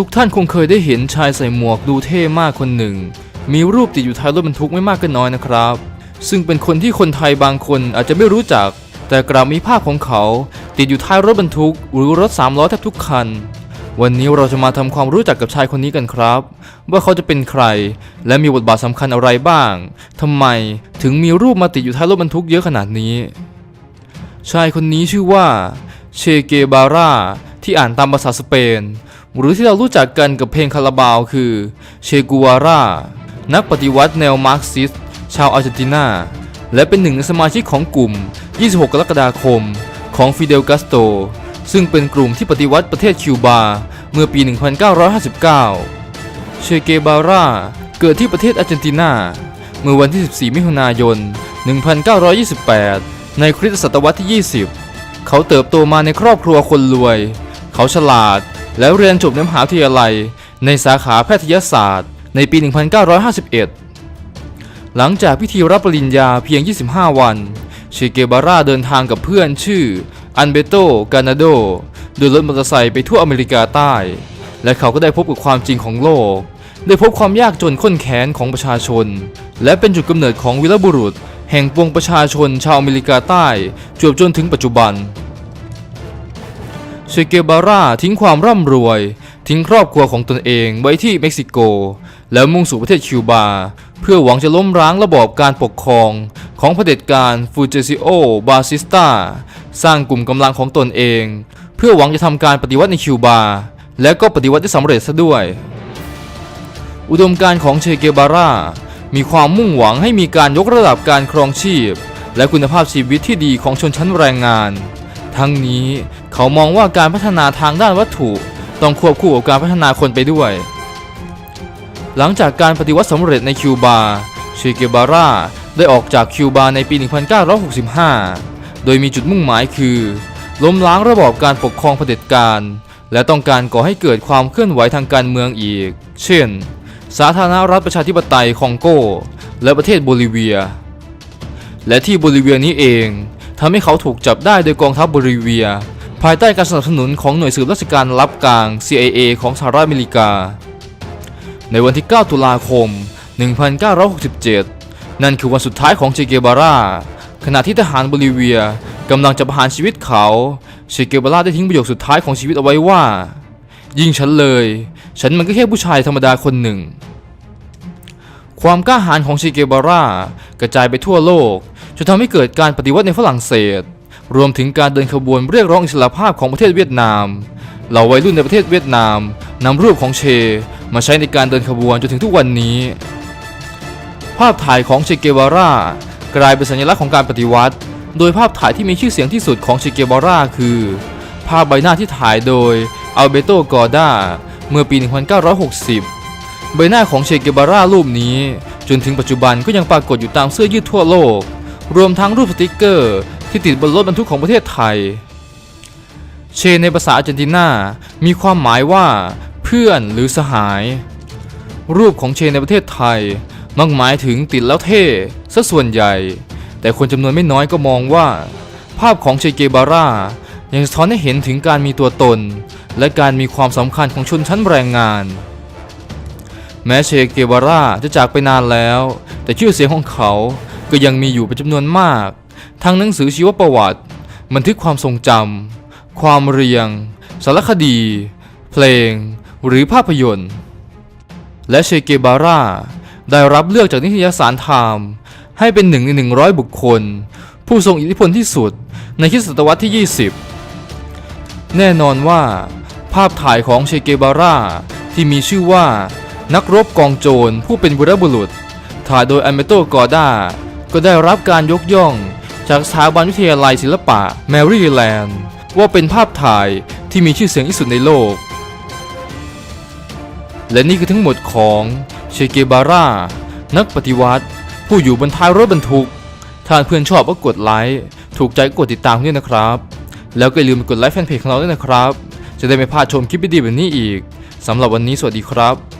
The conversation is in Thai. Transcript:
ทุกท่านคงเคยได้เห็นชายใส่หมวกดูเท่มากคนหนึ่ง มีรูปติดอยู่ท้ายรถบรรทุกไม่มากก็น้อยนะครับ ซึ่งเป็นคนที่คนไทยบางคนอาจจะไม่รู้จัก แต่กลับมีภาพของเขา ติดอยู่ท้ายรถบรรทุก หรือรถสามล้อแทบทุกคัน วันนี้เราจะมาทำความรู้จักกับชายคนนี้กันครับ ว่าเขาจะเป็นใคร และมีบทบาทสำคัญอะไรบ้างทำไมถึงมีรูปมาติดอยู่ท้ายรถบรรทุกเยอะขนาดนี้ ชายคนนี้ชื่อว่าเชเกบาร่าที่อ่านตามภาษาสเปน หรือที่เรารู้จักกันกับเพลงคาราบาวคือเชกัวรานักปฏิวัติแนวมาร์กซิสชาวอาร์เจนตินา และเป็นหนึ่งในสมาชิกของกลุ่ม 26 กรกฎาคม ของฟิเดลกัสโต ซึ่งเป็นกลุ่มที่ปฏิวัติประเทศคิวบา เมื่อปี 1959 เชเกบาร่าเกิดที่ประเทศอาร์เจนตินา เมื่อวันที่ 14 มิถุนายน 1928 ในคริสตศตวรรษที่ 20 เขาเติบโตมาในครอบครัวคนรวย เขาฉลาด และเรียนจบในมหาวิทยาลัย ในสาขาแพทยศาสตร์ ในปี 1951 หลังจากพิธีรับปริญญาเพียง 25 วันเชเกบาร่าเดินทางกับเพื่อนชื่ออันเบโตกานาโดโดยรถมอเตอร์ไซค์ไปทั่วอเมริกาใต้ และเขาก็ได้พบกับความจริงของโลก ได้พบความยากจนข้นแค้นของประชาชน และเป็นจุดกำเนิดของวีรบุรุษ แห่งปวงประชาชนชาวอเมริกาใต้จวบจนถึงปัจจุบัน เชเกบาร่าทิ้งความร่ำรวย ทิ้งครอบครัวของตนเองไว้ที่เม็กซิโก แล้วมุ่งสู่ประเทศคิวบา เพื่อหวังจะล้มร้างระบอบการปกครองของเผด็จการฟูเจซิโอบาซิสตาสร้างกลุ่มกำลังของตนเอง เพื่อหวังจะทำการปฏิวัติในคิวบา และก็ปฏิวัติได้สำเร็จซะด้วย อุดมการณ์ของเชเกบาร่ามีความมุ่งหวังให้มีการยกระดับการครองชีพ และคุณภาพชีวิตที่ดีของชนชั้นแรงงาน ทั้งนี้เขามองว่าการพัฒนาทางด้านวัตถุต้องควบคู่กับการพัฒนาคนไปด้วย หลังจากการปฏิวัติสำเร็จในคิวบาเชเกบาร่าได้ออกจากคิวบาในปี 1965 โดยมีจุดมุ่งหมายคือ ล้มล้างระบอบการปกครองเผด็จการ และต้องการก่อให้เกิดความเคลื่อนไหวทางการเมืองอีก เช่น สาธารณรัฐประชาธิปไตยคองโก และประเทศโบลิเวีย และที่โบลิเวียนี้เอง ทำให้เขาถูกจับได้โดยกองทัพบลิเวีย ภายใต้การสนับสนุนของหน่วยสืบราชการลับกลาง CIA ของสหรัฐอเมริกา ในวันที่ 9 ตุลาคม 1967 นั่นคือวันสุดท้ายของเชเกบาร่าขณะที่ทหารบลิเวียกำลังจะประหารชีวิตเขาเชเกบาร่าได้ทิ้งประโยคสุดท้ายของชีวิตเอาไว้ว่า ยิงฉันเลย ฉันมันก็แค่ผู้ชายธรรมดาคนหนึ่ง ความกล้าหาญของเชเกบาร่ากระจายไปทั่วโลก จนทำให้เกิดการปฏิวัติในฝรั่งเศส รวมถึงการเดินขบวนเรียกร้องอิสรภาพของประเทศเวียดนามเหล่าวัยรุ่นในประเทศเวียดนามนำรูปของเช มาใช้ในการเดินขบวนจนถึงทุกวันนี้ ภาพถ่ายของเชเกวาร่ากลายเป็นสัญลักษณ์ของการปฏิวัติ โดยภาพถ่ายที่มีชื่อเสียงที่สุดของเชเกวาร่าคือ ภาพใบหน้าที่ถ่ายโดยอัลเบโตกอร์ดาเมื่อปี 1960 ใบหน้าของเชเกบาร่ารูปนี้ จนถึงปัจจุบันก็ยังปรากฏอยู่ตามเสื้อยืดทั่วโลก รวมทั้งรูปสติกเกอร์ ที่ติดบนรถบรรทุกของประเทศไทย เชในภาษาอาร์เจนตินามีความหมายว่าเพื่อนหรือสหาย รูปของเชในประเทศไทย มักหมายถึงติดแล้วเท่ซะส่วนใหญ่ แต่คนจำนวนไม่น้อยก็มองว่า ภาพของเชเกบาร่ายังสะท้อนให้เห็นถึงการมีตัวตน และการมีความสำคัญของชนชั้นแรงงาน แม้เชเกวาร่าจะจากไปนานแล้ว แต่ชื่อเสียงของเขา ก็ยังมีอยู่เป็นจำนวนมาก ทั้งหนังสือชีวประวัติ บันทึกความทรงจำความเรียง สารคดี เพลง หรือภาพยนตร์ และเชเกบาร่าได้รับเลือกจากนิตยสารไทม์ให้เป็นหนึ่งใน 100 บุคคล ผู้ทรงอิทธิพลที่สุดในคริสตศตวรรษที่ 20 แน่นอนว่า ภาพถ่ายของเชเกบาร่าที่มีชื่อว่านักรบกองโจรผู้เป็นวีรบุรุษ ถ่ายโดยอเมโตกอร์ดา ก็ได้รับการยกย่อง จากสถาบันวิทยาลัยศิลปะแมรี่แลนด์ว่าเป็นภาพถ่ายที่มีชื่อเสียงที่สุดในโลก และนี่คือทั้งหมดของเชเกบาร่านักปฏิวัติ ผู้อยู่บนท้ายรถบรรทุก ถ้าเพื่อนชอบก็กดไลค์ถูกใจก็กดติดตามด้วยนะครับ แล้วก็อย่าลืมกดไลค์แฟนเพจของเราด้วยนะครับ จะได้ไม่พลาดชมคลิปดีๆแบบนี้อีกสำหรับวันนี้สวัสดีครับ